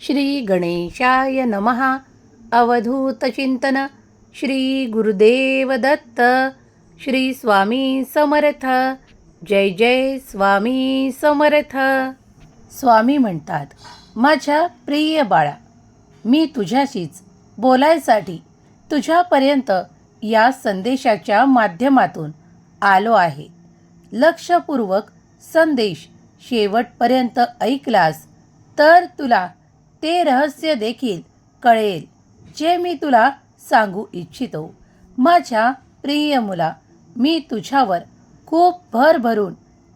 श्री गणेशाय नमः। अवधूतचिंतन श्री गुरुदेव दत्त श्री स्वामी समर्थ। जय जय स्वामी समर्थ। स्वामी म्हणतात माझ्या प्रिय बाळा मी तुझ्याशीच बोलायसाठी तुझ्यापर्यंत या संदेशाच्या माध्यमातून आलो आहे. लक्षपूर्वक संदेश शेवटपर्यंत ऐकलास तर तुला ते रहस्य देखील कळेल जे मी तुला सांगू इच्छितो. माझ्या प्रिय मुला मी तुझ्यावर खूप भरभरून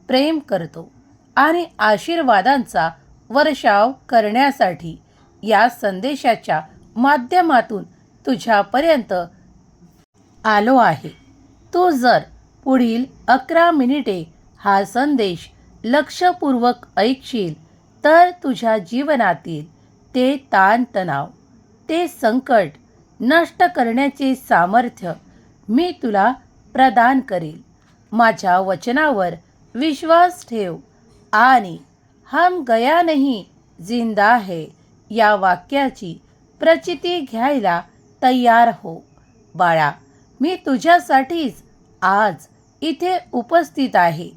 प्रेम करतो आणि आशीर्वादांचा वर्षाव करण्यासाठी या संदेशाच्या माध्यमातून तुझ्यापर्यंत आलो आहे. तू जर पुढील अकरा मिनिटे हा संदेश लक्षपूर्वक ऐकशील तर तुझ्या जीवनातील ते ताणतणाव ते संकट नष्ट करण्याचे सामर्थ्य मी तुला प्रदान करेल. माझ्या वचनावर विश्वास ठेव आणि हम गया नाही जिंदा है या वाक्याची प्रचिती घ्यायला तयार हो. बाळा मी तुझ्यासाठीच आज इथे उपस्थित आहे.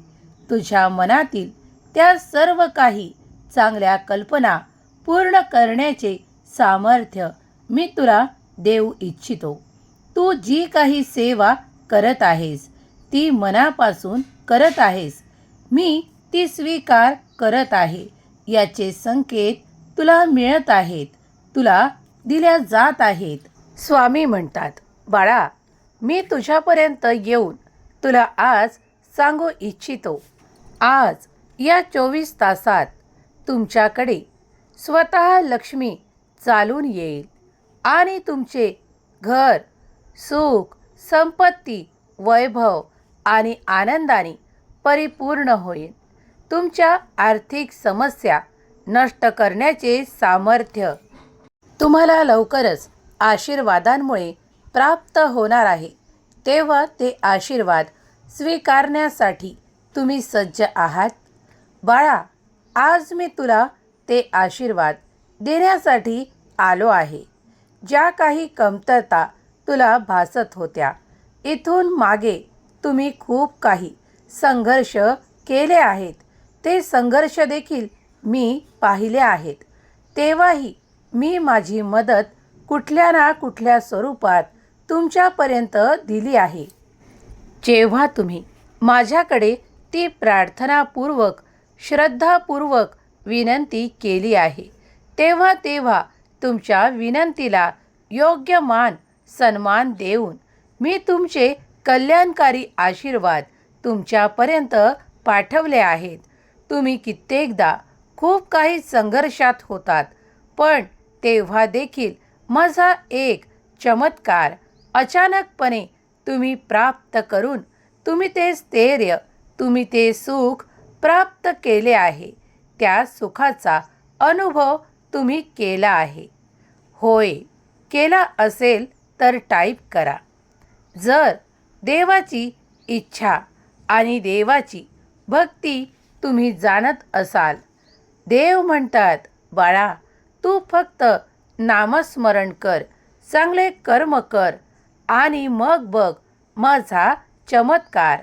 तुझ्या मनातील त्या सर्व काही चांगल्या कल्पना पूर्ण करण्याचे सामर्थ्य मी तुला देऊ इच्छितो. तू जी काही सेवा करत आहेस ती मनापासून करत आहेस. मी ती स्वीकार करत आहे. याचे संकेत तुला मिळत आहेत. तुला दिल्या जात आहेत. स्वामी म्हणतात बाळा मी तुझ्यापर्यंत येऊन तुला आज सांगू इच्छितो. आज या चोवीस तासात तुमच्याकडे स्वतः लक्ष्मी चालून येईल. आणि तुमचे घर सुख संपत्ती वैभव आणि आनंदाने परिपूर्ण होईल. तुमच्या आर्थिक समस्या नष्ट करण्याचे सामर्थ्य तुम्हाला लवकरच आशीर्वादांमुळे प्राप्त होणार आहे. तेव्हा ते आशीर्वाद स्वीकारण्यासाठी तुम्ही सज्ज आहात. बाळा आज मी तुला ते आशीर्वाद देण्यासाठी आलो आहे. ज्या काही कमतरता तुला भासत होत्या इथून मागे तुम्ही खूप काही संघर्ष केले आहेत. ते संघर्ष देखील मी पाहिले आहेत. तेव्हाही मी माझी मदत कुठल्या ना कुठल्या स्वरूपात तुमच्यापर्यंत दिली आहे. जेव्हा तुम्ही माझ्याकडे ती प्रार्थनापूर्वक श्रद्धापूर्वक विनंती केली आहे. तेव्हा तेव्हा तुमच्या विनंतीला योग्य मान सन्मान देऊन मी तुमचे कल्याणकारी आशीर्वाद तुमच्यापर्यंत पाठवले आहेत. तुम्ही कित्येकदा खूप काही संघर्षात होतात पण तेव्हा देखील माझा एक चमत्कार अचानकपणे तुम्ही प्राप्त करून तुम्ही ते स्थैर्य तुम्ही ते सुख प्राप्त केले आहे. त्या सुखाचा अनुभव तुम्ही केला आहे. होय केला असेल तर टाईप करा. जर देवाची इच्छा आणि देवाची भक्ती तुम्ही जाणत असाल देव म्हणतात बाळा तू फक्त नामस्मरण कर चांगले कर्म कर आणि मग बघ माझा चमत्कार.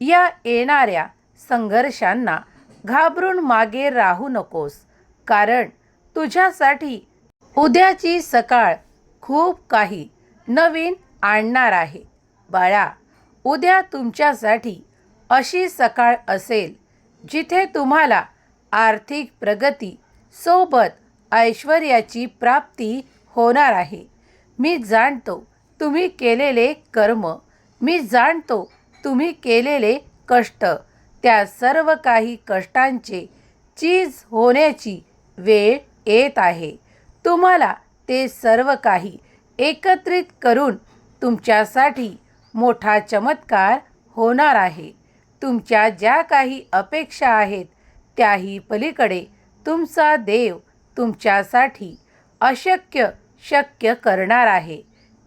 या येणाऱ्या संघर्षांना घाबरून मागे राहू नकोस. कारण तुझ्यासाठी उद्याची सकाळ खूप काही नवीन आणणार आहे. बाळा उद्या तुमच्यासाठी अशी सकाळ असेल जिथे तुम्हाला आर्थिक प्रगती सोबत ऐश्वर्याची प्राप्ती होणार आहे. मी जाणतो तुम्ही केलेले कर्म. मी जाणतो तुम्ही केलेले कष्ट. त्या सर्व काही कष्टांचे चीज होण्याची वेळ येत आहे. तुम्हाला ते सर्व काही एकत्रित करून तुमच्यासाठी मोठा चमत्कार होणार आहे. तुमच्या ज्या काही अपेक्षा आहेत त्याही पलीकडे तुमचा देव तुमच्यासाठी अशक्य शक्य करणार आहे.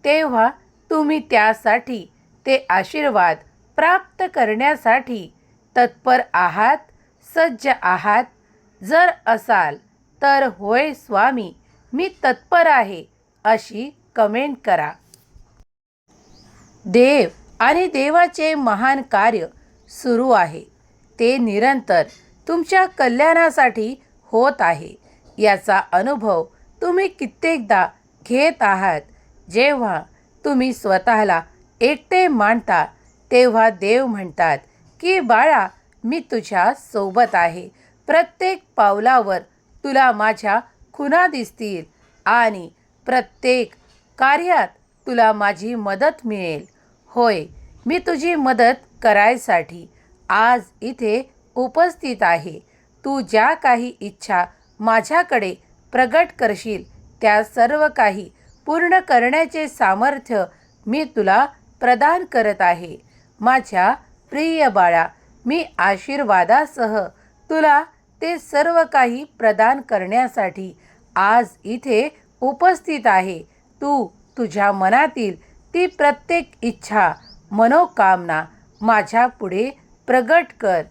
तेव्हा तुम्ही त्यासाठी ते आशीर्वाद प्राप्त करण्यासाठी तत्पर आहात सज्ज आहात. जर असाल तर होय स्वामी मी तत्पर आहे अशी कमेंट करा. देव आणि देवाचे महान कार्य सुरू आहे. ते निरंतर तुमच्या कल्याणासाठी होत आहे. याचा अनुभव तुम्ही कित्येकदा घेत आहात. जेव्हा तुम्ही स्वतःला एकटे मांडता तेव्हा देव म्हणतात की बाळा मी तुझ्या सोबत आहे. प्रत्येक पावलावर तुला माझ्या खुणा दिसतील आणि प्रत्येक कार्यात तुला माझी मदत मिळेल. होय मी तुझी मदत करायसाठी आज इथे उपस्थित आहे. तू ज्या काही इच्छा माझ्याकडे प्रगट करशील त्या सर्व काही पूर्ण करण्याचे सामर्थ्य मी तुला प्रदान करत आहे. माझ्या प्रिय बाळा मी आशीर्वादासह तुला ते सर्व काही प्रदान करण्यासाठी आज इथे उपस्थित आहे. तू तुझ्या मनातील ती प्रत्येक इच्छा मनोकामना माझ्या पुढे प्रगट कर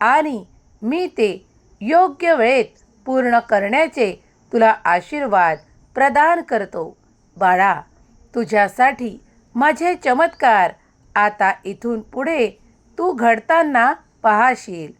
आणि मी ते योग्य वेळेत पूर्ण करण्याचे तुला आशीर्वाद प्रदान करतो. बाळा तुझ्यासाठी माझे चमत्कार आता इथून पुढे तू घडताना पाहशील.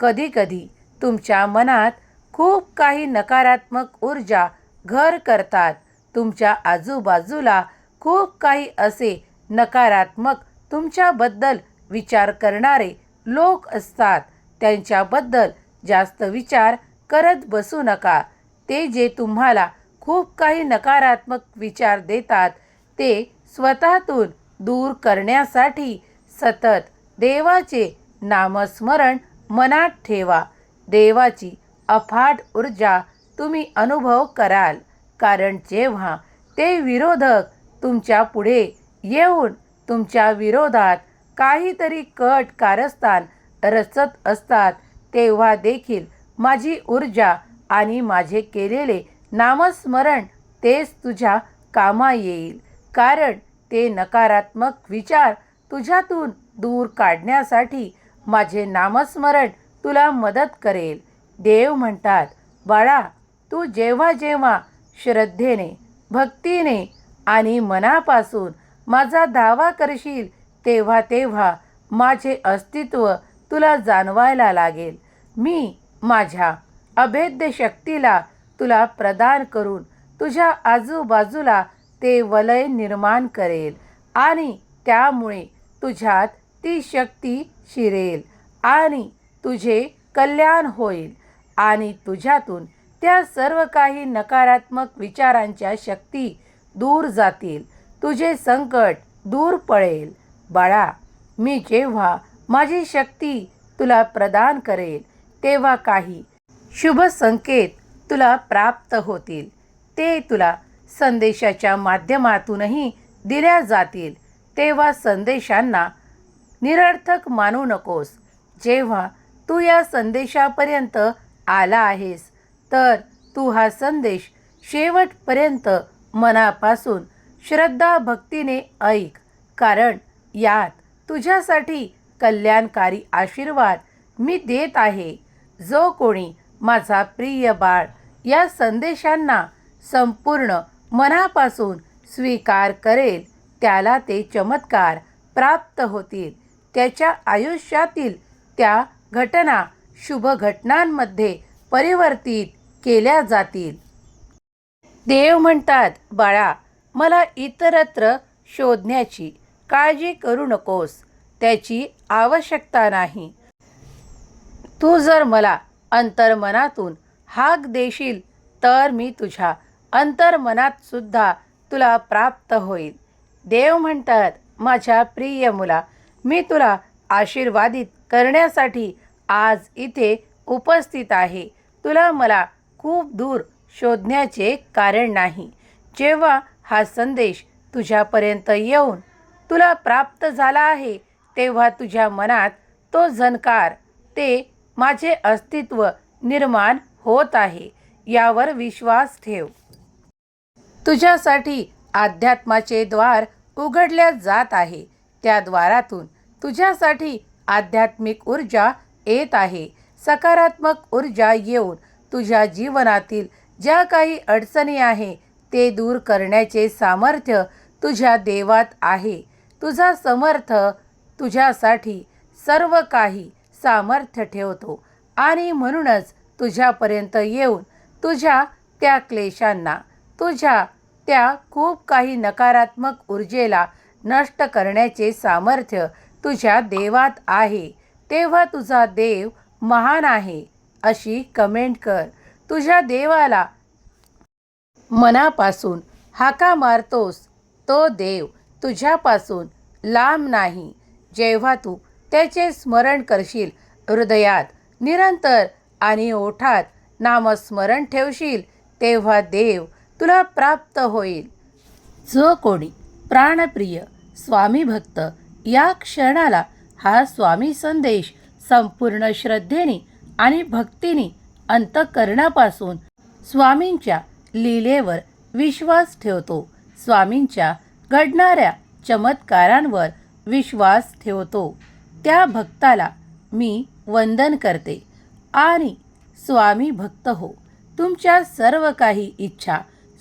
कधीकधी तुमच्या मनात खूप काही नकारात्मक ऊर्जा घर करतात. तुमच्या आजूबाजूला खूप काही असे नकारात्मक तुमच्याबद्दल विचार करणारे लोक असतात. त्यांच्याबद्दल जास्त विचार करत बसू नका. ते जे तुम्हाला खूप काही नकारात्मक विचार देतात ते स्वतःतून दूर करण्यासाठी सतत देवाचे नामस्मरण मनात ठेवा. देवाची अफाट ऊर्जा तुम्ही अनुभव कराल. कारण जेव्हा ते विरोधक तुमच्यापुढे येऊन तुमच्या विरोधात काहीतरी कट कारस्थान रचत असतात तेव्हा देखील माझी ऊर्जा आणि माझे केलेले नामस्मरण तेच तुझ्या कामा येईल. कारण ते नकारात्मक विचार तुझ्यातून दूर काढण्यासाठी माझे नामस्मरण तुला मदत करेल. देव म्हणतात बाळा तू जेव्हा जेव्हा श्रद्धेने भक्तीने आणि मनापासून माझा दावा करशील तेव्हा तेव्हा माझे अस्तित्व तुला जाणवायला लागेल. मी माझ्या अभेद्य शक्तीला तुला प्रदान करून तुझ्या आजूबाजूला ते वलय निर्माण करेल आणि त्यामुळे तुझ्यात ती शक्ती शिरेल आणि तुझे कल्याण होईल आणि तुझ्यातून त्या सर्व काही नकारात्मक विचारांच्या शक्ती दूर जातील. तुझे संकट दूर पळेल बाळा मी जेव्हा माझी शक्ती तुला प्रदान करेल तेव्हा काही शुभ संकेत तुला प्राप्त होतील. ते तुला संदेशाच्या माध्यमातूनही दिल्या जातील. तेव्हा संदेशांना निरर्थक मानू नकोस. जेव्हा तू या संदेशापर्यंत आला आहेस तर तू हा संदेश शेवटपर्यंत मनापासून श्रद्धा भक्तीने ऐक कारण यात तुझ्यासाठी कल्याणकारी आशीर्वाद मी देत आहे. जो कोणी माझा प्रिय बाळ या संदेशांना संपूर्ण मनापासून स्वीकार करेल त्याला ते चमत्कार प्राप्त होतील. त्याच्या आयुष्यातील त्या घटना शुभ घटनांमध्ये परिवर्तित केल्या जातील. देव म्हणतात बाळा मला इतरत्र शोधण्याची काळजी करू नकोस. त्याची आवश्यकता नाही. तू जर मला अंतर्मनातून हाक देशील तर मी तुझ्या अंतर्मनात सुद्धा तुला प्राप्त होईल. देव म्हणतात माझ्या प्रिय मुला मी तुला आशीर्वादित करण्यासाठी आज इथे उपस्थित आहे. तुला मला खूप दूर शोधण्याचे कारण नाही. जेव्हा हा संदेश तुझ्यापर्यंत येऊन तुला प्राप्त झाला आहे तेव्हा तुझ्या मनात तो झनकार ते माझे अस्तित्व निर्माण होत आहे यावर विश्वास ठेव. तुझ्यासाठी अध्यात्माचे द्वार उघडल्या जात आहे. त्या द्वारातून तुझ्यासाठी आध्यात्मिक ऊर्जा येत आहे. सकारात्मक ऊर्जा येऊन तुझ्या जीवनातील ज्या काही अडचणी आहे ते दूर करण्याचे सामर्थ्य तुझ्या देवात आहे. तुझा समर्थ तुझ्यासाठी सर्व काही सामर्थ्य ठेवतो आणि म्हणूनच तुझ्यापर्यंत येऊन तुझ्या त्या क्लेशांना तुझ्या त्या खूप काही नकारात्मक ऊर्जेला नष्ट करण्याचे सामर्थ्य तुझ्या देवात आहे. तेव्हा तुझा देव महान आहे अशी कमेंट कर. तुझ्या देवाला मनापासून हाका मारतोस तो देव तुझ्यापासून लांब नाही. जेव्हा तू त्याचे स्मरण करशील हृदयात निरंतर आणि ओठात नामस्मरण ठेवशील तेव्हा देव तुला प्राप्त होईल. जो कोणी प्राणप्रिय स्वामी भक्त या क्षणाला हा स्वामी संदेश संपूर्ण श्रद्धेने आणि भक्तीने अंतकरणापासून स्वामींच्या लीलेवर विश्वास ठेवतो. स्वामींच्या घडणाऱ्या चमत्कारांवर विश्वास ठेवतो. त्या भक्ताला मी वंदन करते. आणि स्वामी भक्त हो तुमच्या सर्व काही इच्छा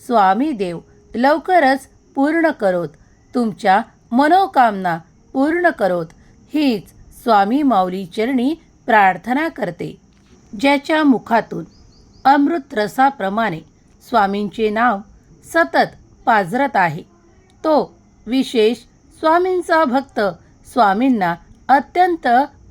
स्वामी देव लवकरच पूर्ण करोत. तुमच्या मनोकामना पूर्ण करोत. हीच स्वामी माऊली चरणी प्रार्थना करते. ज्याच्या मुखातून अमृत रसाप्रमाणे स्वामींचे नाव सतत पाजरत आहे. तो विशेष स्वामींचा भक्त स्वामींना अत्यंत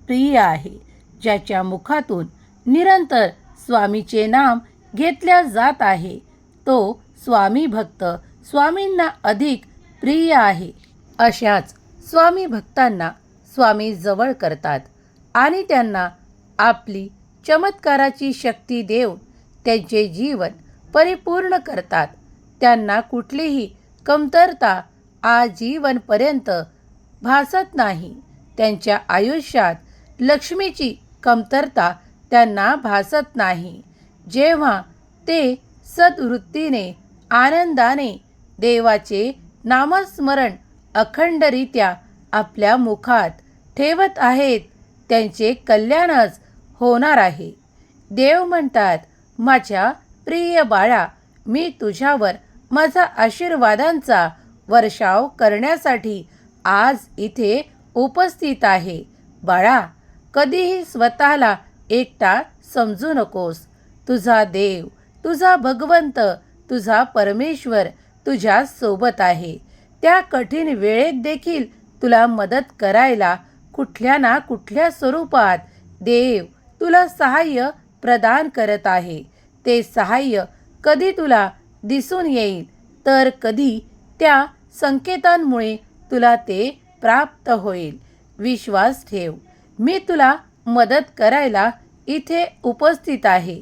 प्रिय आहे. ज्याच्या मुखातून निरंतर स्वामीचे नाम घेतल्या जात आहे. तो स्वामी भक्त स्वामींना अधिक प्रिय आहे. अशाच स्वामी भक्तांना स्वामी जवळ करतात आणि त्यांना आपली चमत्काराची शक्ती देऊन त्यांचे जीवन परिपूर्ण करतात. त्यांना कुठलीही कमतरता आजीवनपर्यंत भासत नाही. त्यांच्या आयुष्यात लक्ष्मीची कमतरता त्यांना भासत नाही. जेव्हा ते सद्वृत्तीने आनंदाने देवाचे नामस्मरण अखंडरित्या आपल्या मुखात ठेवत आहेत त्यांचे कल्याणच होणार आहे. देव म्हणतात माझ्या प्रिय बाळा मी तुझ्यावर माझा आशीर्वादांचा वर्षाव करण्यासाठी आज इथे उपस्थित आहे. बाळा कधीही स्वतःला एकटा समजू नकोस. तुझा देव तुझा भगवंत तुझा परमेश्वर तुझ्या सोबत आहे. त्या कठीण वेळेत देखील तुला मदत करायला कुठल्या ना कुठल्या स्वरूपात देव तुला सहाय्य प्रदान करत आहे. ते सहाय्य कधी तुला दिसून येईल तर कधी त्या संकेतांमुळे तुला ते प्राप्त होईल. विश्वास ठेव मी तुला मदत करायला इथे उपस्थित आहे.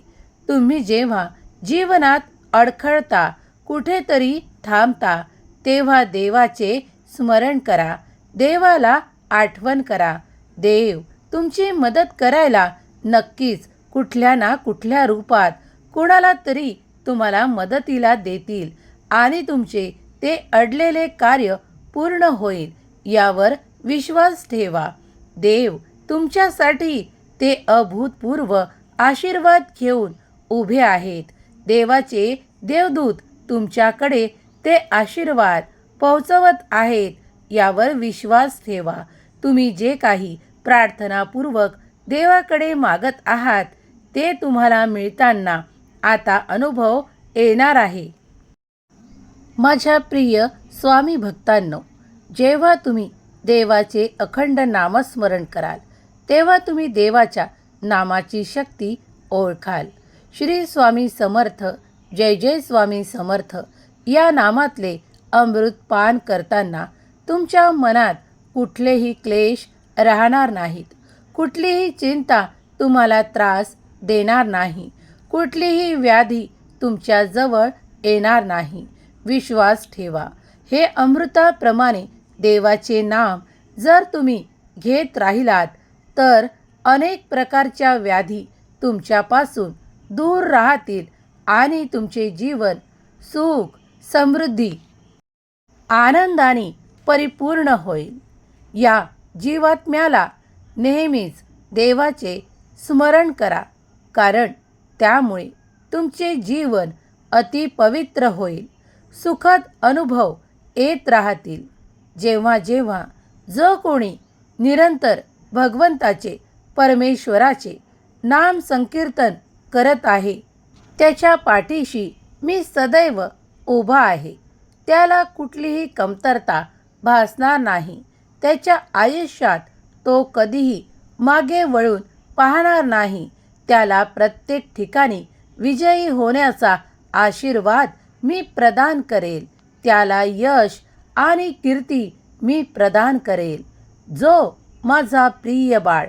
तुम्ही जेव्हा जीवनात अडखळता कुठेतरी थांबता तेव्हा देवाचे स्मरण करा. देवाला आठवण करा. देव तुमची मदत करायला नक्कीच कुठल्या ना कुठल्या रूपात कुणाला तरी तुम्हाला मदतीला देतील आणि तुमचे ते अडलेले कार्य पूर्ण होईल यावर विश्वास ठेवा. देव तुमच्यासाठी ते अभूतपूर्व आशीर्वाद घेऊन उभे आहेत. देवाचे देवदूत तुमच्याकडे ते आशीर्वाद पोहोचवत आहेत यावर विश्वास ठेवा. तुम्ही जे काही प्रार्थनापूर्वक देवाकडे मागत आहात ते तुम्हाला मिळताना आता अनुभव येणार आहे. माझ्या प्रिय स्वामी भक्तांनो जेव्हा तुम्ही देवाचे अखंड नामस्मरण कराल तेव्हा तुम्ही देवाच्या नामाची शक्ती ओळखाल. श्री स्वामी समर्थ जय जय स्वामी समर्थ. या नामातले अमृत पान करताना तुमच्या मनात कुठलेही क्लेश राहणार नाहीत. कुठलीही चिंता तुम्हाला त्रास देणार नाही. कुठलीही व्याधी तुमच्याजवळ येणार नाही. विश्वास ठेवा. हे अमृताप्रमाणे देवाचे नाम जर तुम्ही घेत राहिलात तर अनेक प्रकारच्या व्याधी तुमच्यापासून दूर राहतील आणि तुमचे जीवन सुख समृद्धी आनंदाने परिपूर्ण होईल. या जीवात्म्याला नेहमीच देवाचे स्मरण करा कारण त्यामुळे तुमचे जीवन अति पवित्र होईल. सुखद अनुभव येत राहतील. जेव्हा जेव्हा जो कोणी निरंतर भगवंताचे परमेश्वराचे नाम संकीर्तन करत आहे त्याच्या पाठीशी मी सदैव उभा आहे. त्याला कुठलीही कमतरता भासणार नाही. त्याच्या आयुष्यात तो कधीही मागे वळून पाहणार नाही. त्याला प्रत्येक ठिकाणी विजयी होण्याचा आशीर्वाद मी प्रदान करेल. त्याला यश आणि कीर्ती मी प्रदान करेल. जो माझा प्रिय बाळ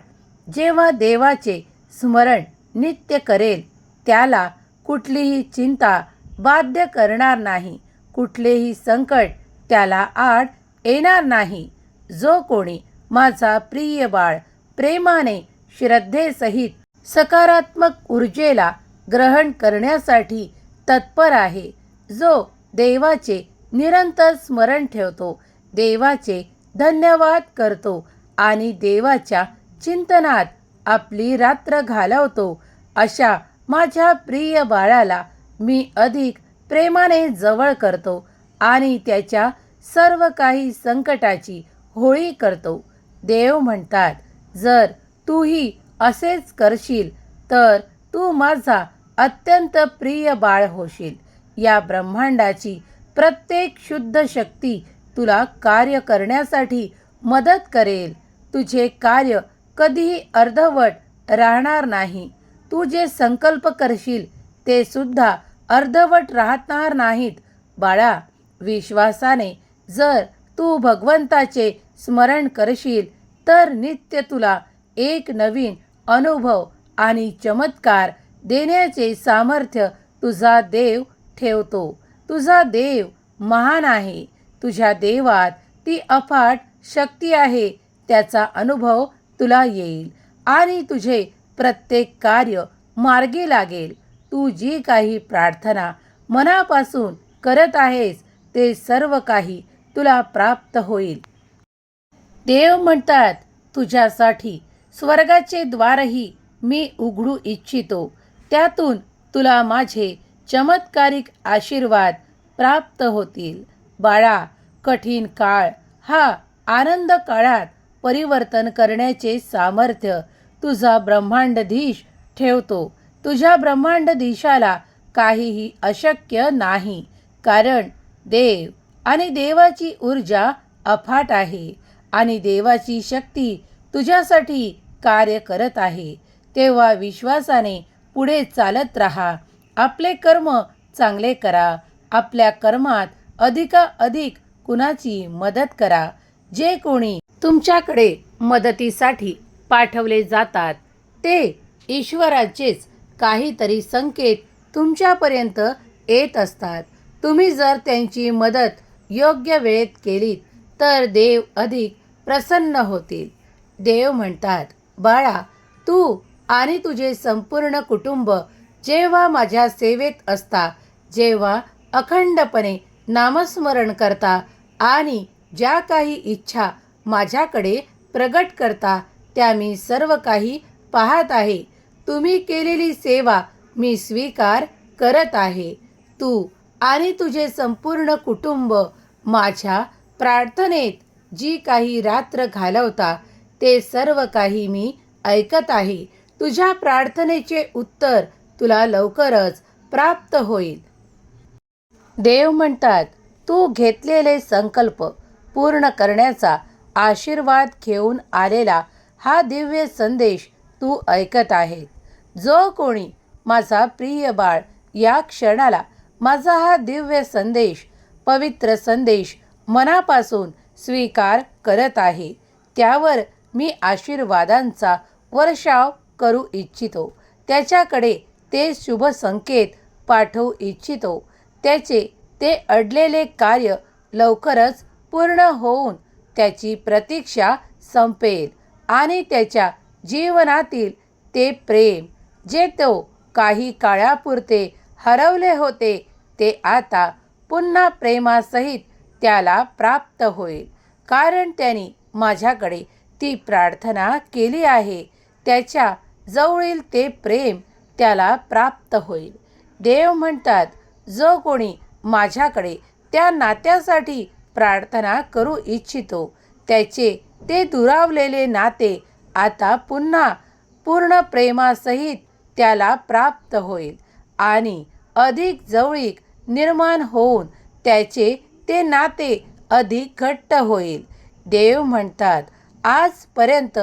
जेव्हा देवाचे स्मरण नित्य करेल त्याला कुठलीही चिंता बाध्य करणार नाही. कुठलेही संकट त्याला आड येणार नाही. जो कोणी माझा प्रिय बाळ प्रेमाने श्रद्धेसहित सकारात्मक ऊर्जेला ग्रहण करण्यासाठी तत्पर आहे जो देवाचे निरंतर स्मरण ठेवतो देवाचे धन्यवाद करतो आणि देवाच्या चिंतनात आपली रात्र घालवतो अशा माझ्या प्रिय बाळाला मी अधिक प्रेमाने जवळ करतो आणि त्याच्या सर्व काही संकटाची होळी करतो. देव म्हणतात जर तूही असेच करशील तर तू माझा अत्यंत प्रिय बाळ होशील. या ब्रह्मांडाची प्रत्येक शुद्ध शक्ती तुला कार्य करण्यासाठी मदत करेल. तुझे कार्य कधीही अर्धवट राहणार नाही. तू जे संकल्प करशील ते सुद्धा अर्धवट राहणार नाहीत. बाळा विश्वासाने जर तू भगवंताचे स्मरण करशील तर नित्य तुला एक नवीन अनुभव आणि चमत्कार देण्याचे सामर्थ्य तुझा देव ठेवतो. तुझा देव महान आहे. तुझ्या देवात ती अफाट शक्ती आहे. त्याचा अनुभव तुला येईल आणि तुझे प्रत्येक कार्य मार्गी लागेल. तू जी काही प्रार्थना मनापासून करत आहेस ते सर्व काही तुला प्राप्त होईल. देव म्हणतात तुझ्यासाठी स्वर्गाचे द्वारही मी उघडू इच्छितो. त्यातून तुला माझे चमत्कारिक आशीर्वाद प्राप्त होतील. बाळा कठीण काळ हा आनंद काळात परिवर्तन करण्याचे सामर्थ्य तुझा ब्रह्मांडधीश ठेवतो. तुझ्या ब्रह्मांड देशाला काहीही अशक्य नाही कारण देव आणि देवाची ऊर्जा अफाट आहे आणि देवाची शक्ती तुझ्यासाठी कार्य करत आहे. तेव्हा विश्वासाने पुढे चालत राहा. आपले कर्म चांगले करा. आपल्या कर्मात अधिकाधिक कुणाची मदत करा. जे कोणी तुमच्याकडे मदतीसाठी पाठवले जातात ते ईश्वराचेच काहीतरी संकेत तुमच्यापर्यंत येत असतात. तुम्ही जर त्यांची मदत योग्य वेळेत केलीत तर देव अधिक प्रसन्न होतील. देव म्हणतात बाळा तू आणि तुझे संपूर्ण कुटुंब जेव्हा माझ्या सेवेत असता जेव्हा अखंडपणे नामस्मरण करता आणि ज्या काही इच्छा माझ्याकडे प्रगट करता त्या मी सर्व काही पाहत आहे. तुम्ही केलेली सेवा मी स्वीकार करत आहे. तू आणि तुझे संपूर्ण कुटुंब माझ्या प्रार्थनेत जी काही रात्र घालवता ते सर्व काही मी ऐकत आहे. तुझ्या प्रार्थनेचे उत्तर तुला लवकरच प्राप्त होईल. देव म्हणतात तू घेतलेले संकल्प पूर्ण करण्याचा आशीर्वाद घेऊन आलेला हा दिव्य संदेश तू ऐकत आहे. जो कोणी माझा प्रिय बाळ या क्षणाला माझा हा दिव्य संदेश पवित्र संदेश मनापासून स्वीकार करत आहे त्यावर मी आशीर्वादांचा वर्षाव करू इच्छितो. त्याच्याकडे ते शुभ संकेत पाठवू इच्छितो. त्याचे ते अडलेले कार्य लवकरच पूर्ण होऊन त्याची प्रतीक्षा संपेल आणि त्याच्या जीवनातील ते प्रेम जे तो काही काळापुरते हरवले होते ते आता पुन्हा प्रेमासहित त्याला प्राप्त होईल. कारण त्यांनी माझ्याकडे ती प्रार्थना केली आहे. त्याच्या जवळील ते प्रेम त्याला प्राप्त होईल. देव म्हणतात जो कोणी माझ्याकडे त्या नात्यासाठी प्रार्थना करू इच्छितो त्याचे ते दुरावलेले नाते आता पुन्हा पूर्ण प्रेमासहित त्याला प्राप्त होईल आणि अधिक जवळीक निर्माण होऊन त्याचे ते नाते अधिक घट्ट होईल. देव म्हणतात आजपर्यंत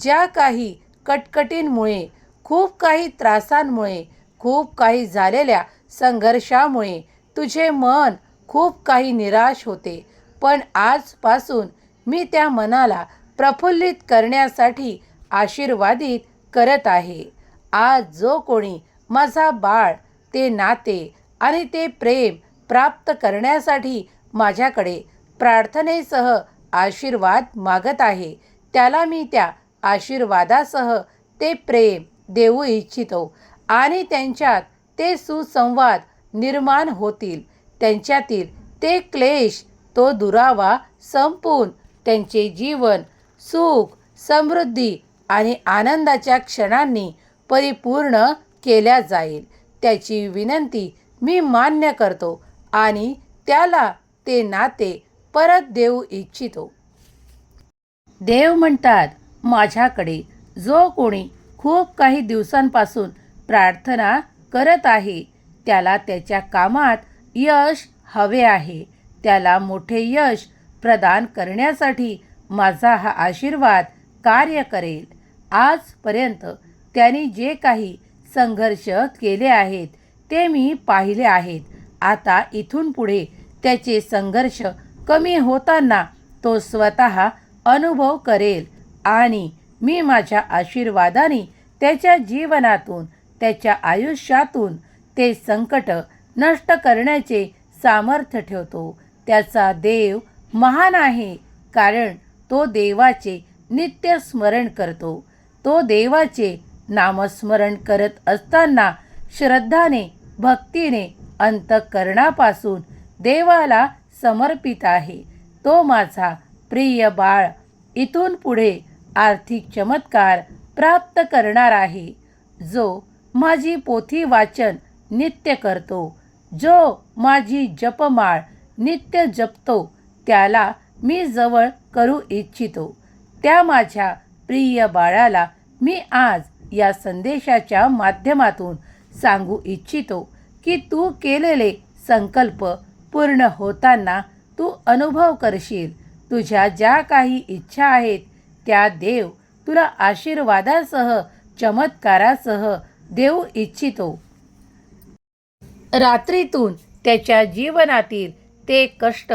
ज्या काही कटकटींमुळे खूप काही त्रासांमुळे खूप काही झालेल्या संघर्षामुळे तुझे मन खूप काही निराश होते पण आजपासून मी त्या मनाला प्रफुल्लित करण्यासाठी आशीर्वादित करत आहे. आज जो कोणी माझा बाळ ते नाते आणि ते प्रेम प्राप्त करण्यासाठी माझ्याकडे प्रार्थनेसह आशीर्वाद मागत आहे त्याला मी त्या आशीर्वादासह ते प्रेम देऊ इच्छितो आणि त्यांच्यात ते सुसंवाद निर्माण होतील. त्यांच्यातील ते क्लेश तो दुरावा संपून त्यांचे जीवन सुख समृद्धी आणि आनंदाच्या क्षणांनी परिपूर्ण केल्या जाईल. त्याची विनंती मी मान्य करतो आणि त्याला ते नाते परत देऊ इच्छितो. देव म्हणतात माझ्याकडे जो कोणी खूप काही दिवसांपासून प्रार्थना करत आहे त्याला त्याच्या कामात यश हवे आहे. त्याला मोठे यश प्रदान करण्यासाठी माझा हा आशीर्वाद कार्य करेल. आजपर्यंत त्यांनी जे काही संघर्ष केले आहेत ते मी पाहिले आहेत. आता इथून पुढे त्याचे संघर्ष कमी होताना तो स्वतः अनुभव करेल आणि मी माझ्या आशीर्वादाने त्याच्या जीवनातून त्याच्या आयुष्यातून ते संकट नष्ट करण्याचे सामर्थ्य ठेवतो. त्याचा देव महान आहे कारण तो देवाचे नित्य स्मरण करतो. तो देवाचे नामस्मरण करत असताना श्रद्धाने भक्तीने अंतःकरणापासून देवाला समर्पित आहे. तो माझा प्रिय बाळ इथून पुढे आर्थिक चमत्कार प्राप्त करणार आहे. जो माझी पोथी वाचन नित्य करतो जो माझी जपमाळ नित्य जपतो त्याला मी जवळ करू इच्छितो. त्या माझ्या प्रिय बाळाला मी आज या संदेशाच्या माध्यमातून सांगू इच्छितो की तू केलेले संकल्प पूर्ण होताना तू अनुभव करशील. तुझ्या ज्या काही इच्छा आहेत त्या देव तुला आशीर्वादासह चमत्कारासह देऊ इच्छितो. रात्रीतून त्याच्या जीवनातील ते कष्ट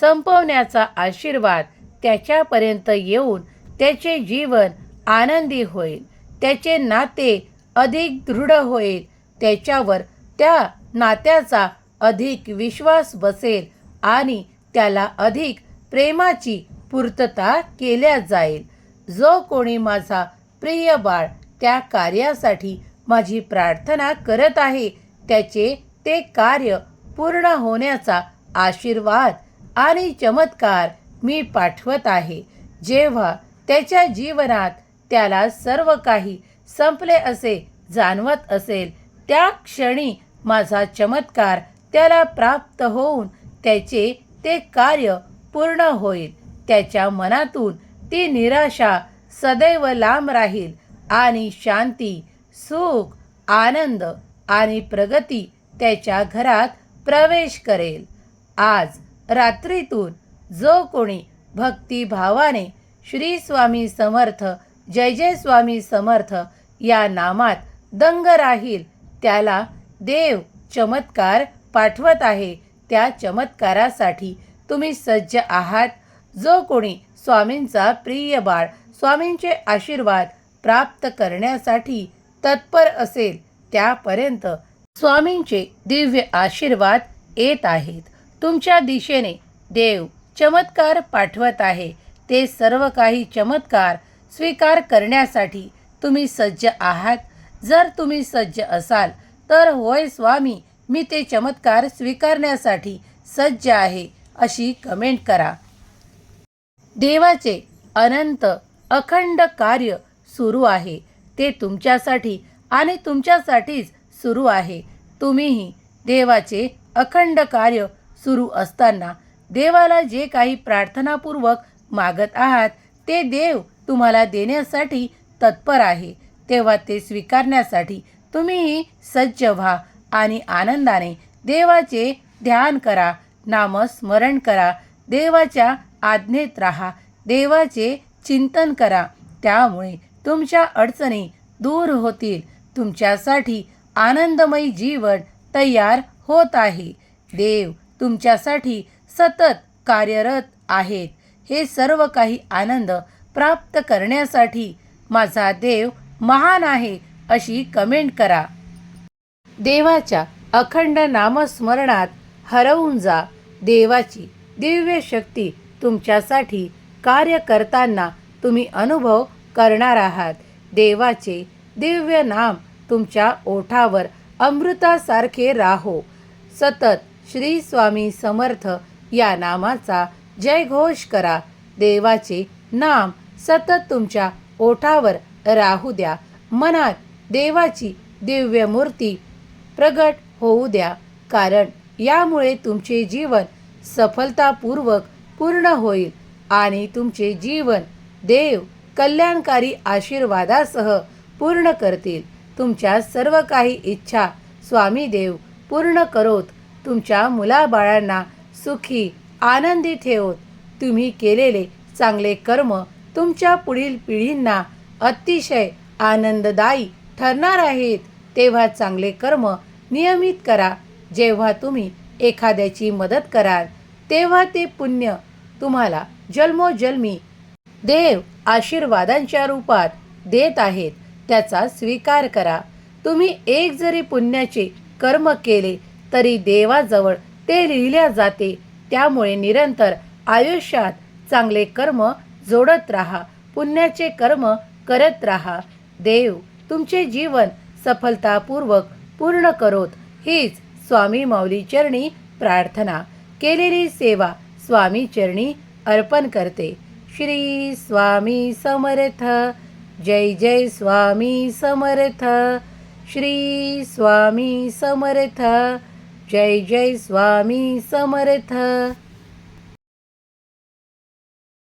संपवण्याचा आशीर्वाद त्याच्यापर्यंत येऊन त्याचे जीवन आनंदी होईल. त्याचे नाते अधिक दृढ होईल. त्याच्यावर त्या नात्याचा अधिक विश्वास बसेल आणि त्याला अधिक प्रेमाची पूर्तता केल्या जाईल. जो कोणी माझा प्रिय बाळ त्या कार्यासाठी माझी प्रार्थना करत आहे त्याचे ते कार्य पूर्ण होण्याचा आशीर्वाद आणि चमत्कार मी पाठवत आहे. जेव्हा त्याच्या जीवनात त्याला सर्व काही संपले असे जाणवत असेल. त्या क्षणी माझा चमत्कार त्याला प्राप्त होऊन त्याचे ते कार्य पूर्ण होईल. त्याच्या मनातून ती निराशा सदैव लांब राहील आणि शांती सुख आनंद आणि प्रगती त्याच्या घरात प्रवेश करेल. आज रात्रीतून जो कोणी भक्तिभावाने श्री स्वामी समर्थ जय जय स्वामी समर्थ या नामात दंग राहील. त्याला देव चमत्कार पाठवत आहे. त्या चमत्कारासाठी तुम्ही सज्ज आहात. जो कोणी स्वामींचा प्रिय बाळ स्वामींचे आशीर्वाद प्राप्त करण्यासाठी तत्पर असेल त्यापर्यंत स्वामींचे दिव्य आशीर्वाद येत आहेत. तुमच्या दिशेने देव चमत्कार पाठवत आहे. ते सर्व काही चमत्कार स्वीकार करण्यासाठी तुम्ही सज्ज आहात. जर तुम्ही सज्ज असाल तर होय स्वामी मी ते चमत्कार स्वीकारण्यासाठी सज्ज आहे अशी कमेंट करा. देवाचे अनंत अखंड कार्य सुरू आहे. ते तुमच्यासाठी आणि तुमच्यासाठीच सुरू आहे. तुम्हीही देवाचे अखंड कार्य सुरू असताना देवाला जे काही प्रार्थनापूर्वक मागत आहात ते देव तुम्हाला देण्यासाठी तत्पर आहे. तेव्हा ते स्वीकारण्यासाठी तुम्हीही सज्ज व्हा आणि आनंदाने देवाचे ध्यान करा नामस्मरण करा देवाच्या आज्ञेत राहा देवाचे चिंतन करा. त्यामुळे तुमच्या अडचणी दूर होतील. तुमच्यासाठी आनंदमयी जीवन तयार होत आहे. देव तुमच्यासाठी सतत कार्यरत आहेत. हे सर्व काही आनंद प्राप्त करण्यासाठी माझा देव महान आहे अशी कमेंट करा. देवाच्या अखंड नामस्मरणात हरवून जा. देवाची दिव्य शक्ती तुमच्यासाठी कार्य करताना तुम्ही अनुभव करणार आहात. देवाचे दिव्य नाम तुमच्या ओठावर अमृतासारखे राहो. सतत श्री स्वामी समर्थ या नामाचा जयघोष करा. देवाचे नाम सतत तुमच्या ओठावर राहू द्या. मनात देवाची दिव्य मूर्ती प्रगट होऊ द्या. कारण यामुळे तुमचे जीवन सफलतापूर्वक पूर्ण होईल आणि तुमचे जीवन देव कल्याणकारी आशीर्वादासह पूर्ण करतील. तुमच्या सर्व काही इच्छा स्वामी देव पूर्ण करोत. तुमच्या मुलाबाळांना सुखी आनंदी ठेवत. तुम्ही केलेले चांगले कर्म तुमच्या पुढील पिढींना अतिशय आनंददायी ठरणार आहेत. तेव्हा चांगले कर्म नियमित करा. जेव्हा तुम्ही एखाद्याची मदत कराल तेव्हा ते पुण्य तुम्हाला जन्मोजन्मी देव आशीर्वादांच्या रूपात देत आहेत. त्याचा स्वीकार करा. तुम्ही एक जरी पुण्याचे कर्म केले तरी देवाजवळ ते लिहिल्या जाते. त्यामुळे निरंतर आयुष्यात चांगले कर्म जोडत राहा पुण्याचे कर्म करत राहा. देव तुमचे जीवन सफलतापूर्वक पूर्ण करोत. हीच स्वामी माऊली चरणी प्रार्थना. केलेली सेवा स्वामी चरणी अर्पण करते. श्री स्वामी समर्थ. जय जय स्वामी समर्थ. श्री स्वामी समर्थ. जय जय स्वामी समर्थ.